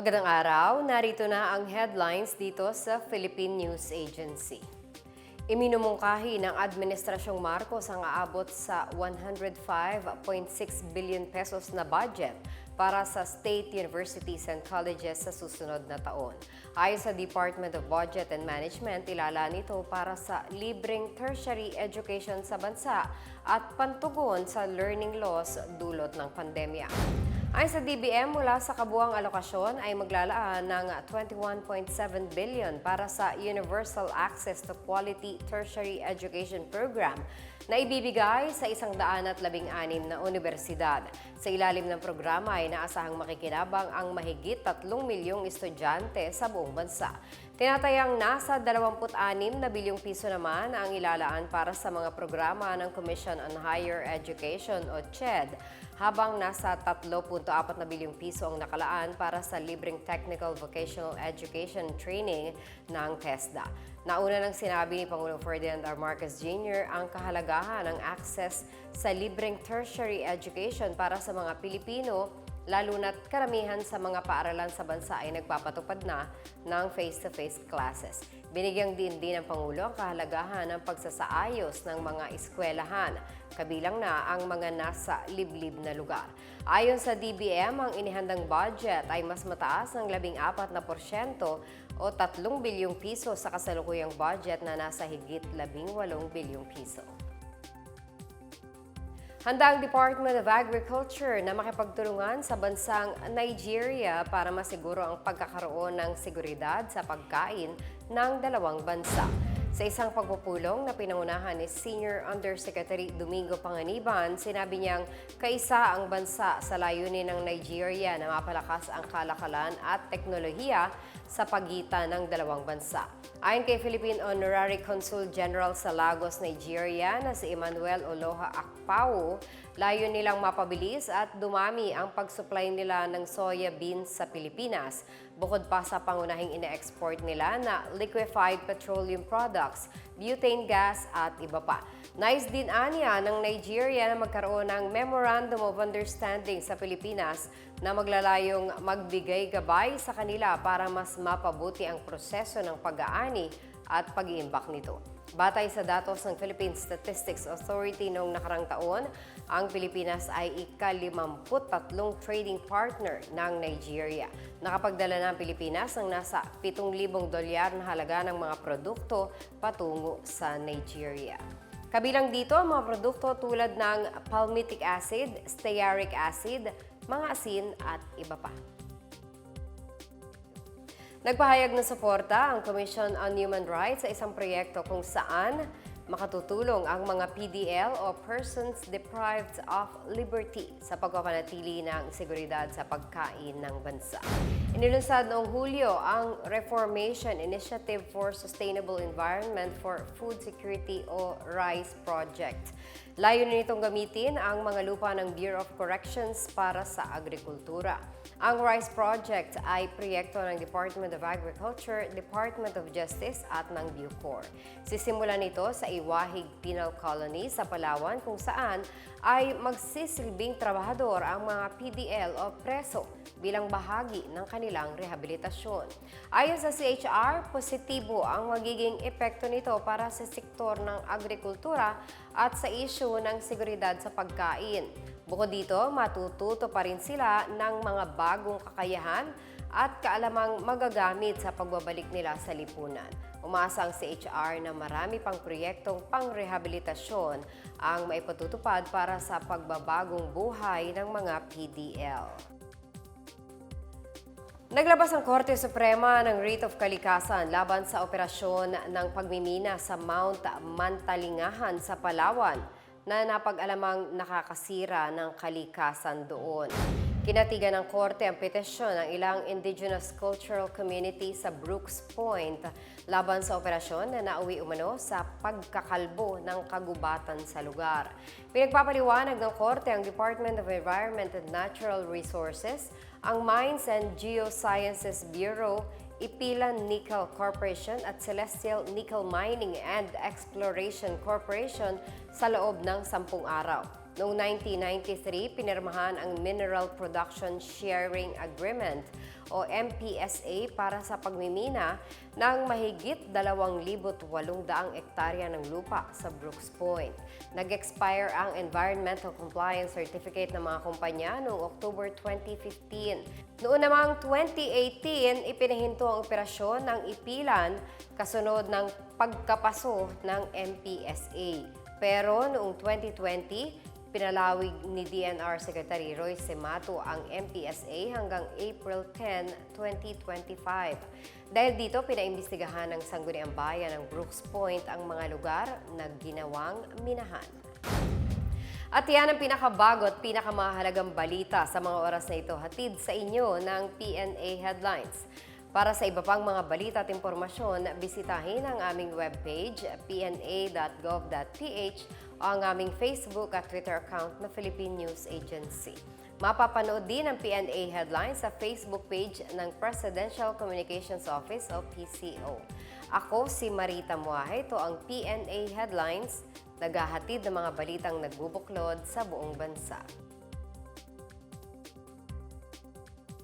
Magandang araw, narito na ang headlines dito sa Philippine News Agency. Iminumungkahi ng Administrasyong Marcos ang aabot sa 105.6 billion pesos na budget para sa state universities and colleges sa susunod na taon. Ayon sa Department of Budget and Management, ilala nito para sa libreng tertiary education sa bansa at pantugon sa learning loss dulot ng pandemya. Ayon sa DBM, mula sa kabuang alokasyon ay maglalaan ng 21.7 billion para sa Universal Access to Quality Tertiary Education Program na ibibigay sa isang daan at labing anim na universidad. Sa ilalim ng programa ay naasahang makikinabang ang mahigit 3 milyong estudyante sa buong bansa. Tinatayang nasa 26 na bilyong piso naman ang ilalaan para sa mga programa ng Commission on Higher Education o CHED habang nasa 3.4 na bilyong piso ang nakalaan para sa libreng Technical Vocational Education Training ng TESDA. Nauna nang sinabi ni Pangulong Ferdinand R. Marcos Jr. ang kahalagahan ng access sa libreng tertiary education para sa mga Pilipino lalo na't karamihan sa mga paaralan sa bansa ay nagpapatupad na ng face-to-face classes. Binigyang din din ng Pangulo ang kahalagahan ng pagsasaayos ng mga eskwelahan, kabilang na ang mga nasa liblib na lugar. Ayon sa DBM, ang inihandang budget ay mas mataas ng 14 na porsyento o 3 bilyong piso sa kasalukuyang budget na nasa higit 18 bilyong piso. Handa ang Department of Agriculture na makipagtulungan sa bansang Nigeria para masiguro ang pagkakaroon ng seguridad sa pagkain ng dalawang bansa. Sa isang pagpupulong na pinangunahan ni Senior Undersecretary Domingo Panganiban, sinabi niyang kaisa ang bansa sa layunin ng Nigeria na mapalakas ang kalakalan at teknolohiya sa pagitan ng dalawang bansa. Ayon kay Philippine Honorary Consul General sa Lagos, Nigeria na si Emmanuel Oloha Akpao, layo nilang mapabilis at dumami ang pagsupply nila ng soya beans sa Pilipinas, bukod pa sa pangunahing ine-export nila na liquefied petroleum products, butane gas at iba pa. Nice din anya ng Nigeria na magkaroon ng Memorandum of Understanding sa Pilipinas na maglalayong magbigay gabay sa kanila para mas mapabuti ang proseso ng pag-aani at pag-iimbak nito. Batay sa datos ng Philippine Statistics Authority noong nakarang taon, ang Pilipinas ay ika-53 trading partner ng Nigeria. Nakapagdala ng Pilipinas ng nasa 7,000 dolyar na halaga ng mga produkto patungo sa Nigeria. Kabilang dito ang mga produkto tulad ng palmitic acid, stearic acid, mga asin at iba pa. Nagpahayag ng suporta ang Commission on Human Rights sa isang proyekto kung saan makatutulong ang mga PDL o Persons Deprived of Liberty sa pagpapanatili ng seguridad sa pagkain ng bansa. Inilunsad noong Hulyo ang Reformation Initiative for Sustainable Environment for Food Security o RISE project. Layunin nitong gamitin ang mga lupa ng Bureau of Corrections para sa agrikultura. Ang RISE project ay proyekto ng Department of Agriculture, Department of Justice at ng Bucor. Sisimulan nito sa Iwahig Penal Colony sa Palawan kung saan ay magsisilbing trabahador ang mga PDL o preso bilang bahagi ng kanilang rehabilitasyon. Ayon sa CHR, positibo ang magiging epekto nito para sa sektor ng agrikultura at sa isyu ng seguridad sa pagkain. Bukod dito, matututo pa rin sila ng mga bagong kakayahan at kaalamang magagamit sa pagbabalik nila sa lipunan. Umasa ang CHR na marami pang proyektong pangrehabilitasyon ang maipatutupad para sa pagbabagong buhay ng mga PDL. Naglabas ang Korte Suprema ng Writ of Kalikasan laban sa operasyon ng pagmimina sa Mount Mantalingahan sa Palawan na napag-alamang nakakasira ng kalikasan doon. Kinatigan ng korte ang petisyon ng ilang indigenous cultural community sa Brooks Point laban sa operasyon na nauwi umano sa pagkakalbo ng kagubatan sa lugar. Pinagpapaliwanag ng korte ang Department of Environment and Natural Resources, ang Mines and Geosciences Bureau, Ipilan Nickel Corporation at Celestial Nickel Mining and Exploration Corporation sa loob ng sampung araw. Noong 1993, pinirmahan ang Mineral Production Sharing Agreement o MPSA para sa pagmimina ng mahigit 2,800 ektarya ng lupa sa Brooks Point. Nag-expire ang Environmental Compliance Certificate ng mga kumpanya noong October 2015. Noon namang 2018, ipinahinto ang operasyon ng ipilan kasunod ng pagkapaso ng MPSA. Pero noong 2020, Pinalawig ni DNR Secretary Roy Semato ang MPSA hanggang April 10, 2025. Dahil dito, pinaimbestigahan ng Sangguniang Bayan ng Brooks Point ang mga lugar na ginawang minahan. At yan ang pinakabago at pinakamahalagang balita sa mga oras na ito hatid sa inyo ng PNA Headlines. Para sa iba pang mga balita at impormasyon, bisitahin ang aming webpage pna.gov.ph o ang aming Facebook at Twitter account na Philippine News Agency. Mapapanood din ang PNA Headlines sa Facebook page ng Presidential Communications Office o PCO. Ako si Marita Muahe, ito ang PNA Headlines, naghahatid ng mga balitang nagbubuklod sa buong bansa.